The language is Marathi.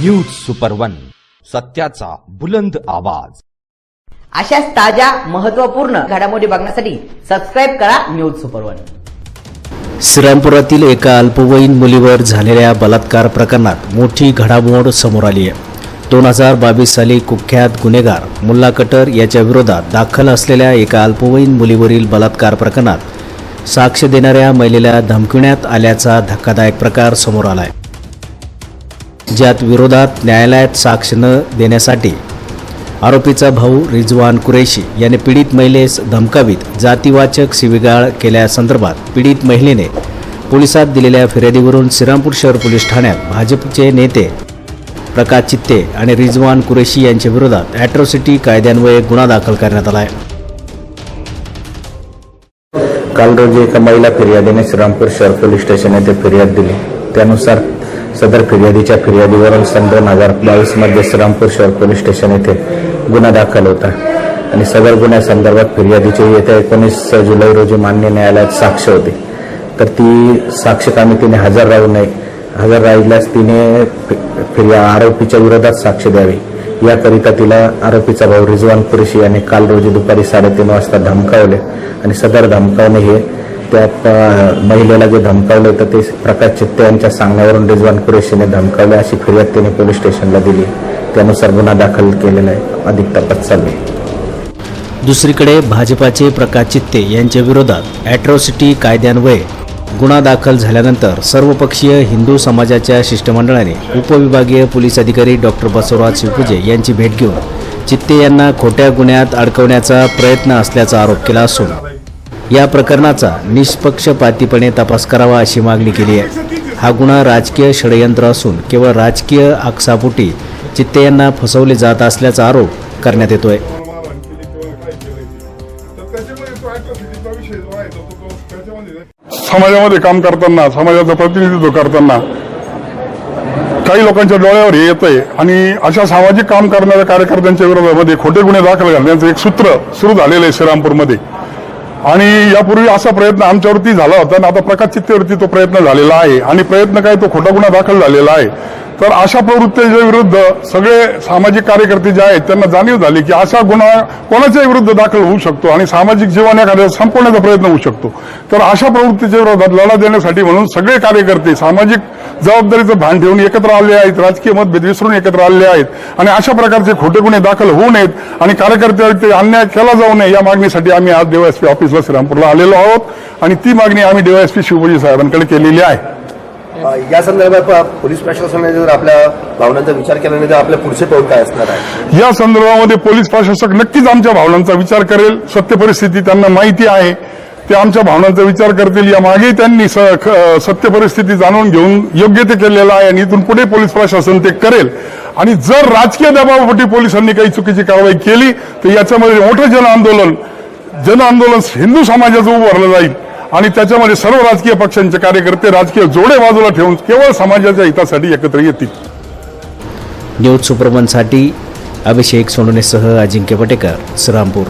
न्यूज सुपर वन सत्याचा बुलंद आवाज. अशाच ताज्या महत्त्वपूर्ण घडामोडी बघण्यासाठी सबस्क्राईब करा न्यूज सुपर वन श्रीरामपुरातील एका अल्पवयीन मुलीवर झालेल्या बलात्कार प्रकरणात मोठी घडामोड समोर आली आहे. दोन हजार बावीस साली कुख्यात गुन्हेगार मुल्ला कटर याच्या विरोधात दाखल असलेल्या एका अल्पवयीन मुलीवरील बलात्कार प्रकरणात साक्ष देणाऱ्या महिलेला धमकविण्यात आल्याचा धक्कादायक प्रकार समोर आलाय. ज्यात विरोधात न्यायालयात साक्ष न देण्यासाठी आरोपीचा भाऊ रिजवान कुरेशी याने पीडित महिलेस धमकावीत. जातीवाचक शिविगाळ केल्यासंदर्भात पीडित महिलेने पोलिसात दिलेल्या फिर्यादीवरून श्रीरामपूर शहर पोलीस ठाण्यात भाजपचे नेते प्रकाश चित्ते आणि रिजवान कुरेशी यांच्या विरोधात ॲट्रॉसिटी कायद्यान्वये गुन्हा दाखल करण्यात आला आहे. काल रोजी एका महिला फिर्यादीने श्रीरामपूर शहर पोलीस स्टेशन येथे फिर्याद दिली. त्यानुसार सदर फिर्यादीच्या फिर्यादीवरून सन दोन हजार बावीसमध्ये श्रीरामपूर शहर पोलीस स्टेशन येथे गुन्हा दाखल होता. आणि सदर गुन्ह्यासंदर्भात फिर्यादीची येत्या एकोणीस जुलै रोजी मान्य न्यायालयात साक्ष होती. तर ती साक्षकामी तिने हजर राहू नये. हजर राहिल्यास तिने फिर्या आरोपीच्या विरोधात साक्ष द्यावी. याकरिता तिला आरोपीचा भाऊ रिजवान कुरेशी याने काल रोजी दुपारी साडेतीन वाजता धमकावले. आणि सदर धमकावणे हे त्या महिलेला जे धमकावलं तर ते प्रकाश चित्ते यांच्या सांगण्यावरून रिजवान कुरेशीने धमकावले अशी फिर्याद त्यांनी पोलीस स्टेशनला दिली. त्यानुसार गुन्हा दाखल केलेला आहे. अधिक तपास चालू आहे. दुसरीकडे भाजपाचे प्रकाश चित्ते यांच्या विरोधात ॲट्रॉसिटी कायद्यान्वये गुन्हा दाखल झाल्यानंतर सर्वपक्षीय हिंदू समाजाच्या शिष्टमंडळाने उपविभागीय पोलीस अधिकारी डॉक्टर बसवराज शिवपुजे यांची भेट घेऊन चित्ते यांना खोट्या गुन्ह्यात अडकवण्याचा प्रयत्न असल्याचा आरोप केला असून या प्रकरणाचा निष्पक्षपातीपणे तपास करावा अशी मागणी केली आहे. हा गुन्हा राजकीय षडयंत्र असून केवळ राजकीय आकसापोटी चित्ते यांना फसवले जात असल्याचा आरोप करण्यात येतोय. समाजामध्ये काम करताना समाजाचं प्रतिनिधित्व करताना काही लोकांच्या डोळ्यावर हे येतंय आणि अशा सामाजिक काम करणाऱ्या कार्यकर्त्यांच्या विरोधामध्ये खोटे गुन्हे दाखल घालण्याचं एक सूत्र सुरू झालेलं आहे श्रीरामपूरमध्ये. आणि यापूर्वी असा प्रयत्न आमच्यावरती झाला होता आणि आता प्रकाश चित्तेवरती तो प्रयत्न झालेला आहे. आणि प्रयत्न काय तो खोटा गुन्हा दाखल झालेला आहे. तर अशा प्रवृत्तीच्या विरुद्ध सगळे सामाजिक कार्यकर्ते जे आहेत त्यांना जाणीव झाली की असा गुन्हा कोणाच्याही विरुद्ध दाखल होऊ शकतो आणि सामाजिक जीवन एखाद्या संपवण्याचा प्रयत्न होऊ शकतो. तर अशा प्रवृत्तीच्या विरोधात लढा देण्यासाठी म्हणून सगळे कार्यकर्ते सामाजिक जबाबदारीचं भान ठेवून एकत्र आले आहेत राजकीय मतभेद विसरून एकत्र आलेले आहेत. आणि अशा प्रकारचे खोटे गुन्हे दाखल होऊ नयेत आणि कार्यकर्त्यावरती अन्याय केला जाऊ नये या मागणीसाठी आम्ही आज डीवायएसपी ऑफिसला श्रीरामपूरला आलेलो आहोत. आणि ती मागणी आम्ही डीवायएसपी शिवपूजी साहेबांकडे केलेली आहे. या संदर्भात पोलीस प्रशासनाने जर आपल्या भावनांचा विचार केला नाही तर आपले पुढचे पाऊल काय असणार आहे? या संदर्भामध्ये पोलीस प्रशासक नक्कीच आमच्या भावनांचा विचार करेल. सत्य परिस्थिती त्यांना माहिती आहे. ते आमच्या भावनांचा विचार करतील. या मागे त्यांनी स- ख- सत्य परिस्थिती जाणून घेऊन योग्य ते केलेलं आहे आणि इथून पुढे पोलीस प्रशासन ते करेल. आणि जर राजकीय दबावापोटी पोलिसांनी काही चुकीची कारवाई केली तर याच्यामध्ये मोठं जन आंदोलन जन आंदोलन हिंदू समाजाचं उभारलं जाईल. आणि त्याच्यामध्ये सर्व राजकीय पक्षांचे कार्यकर्ते राजकीय जोडे बाजूला ठेवून केवळ समाजाच्या हितासाठी एकत्र येतील. न्यूज सुप्रमनसाठी अभिषेक सोनवणेसह अजिंक्य पटेकर श्रीरामपूर.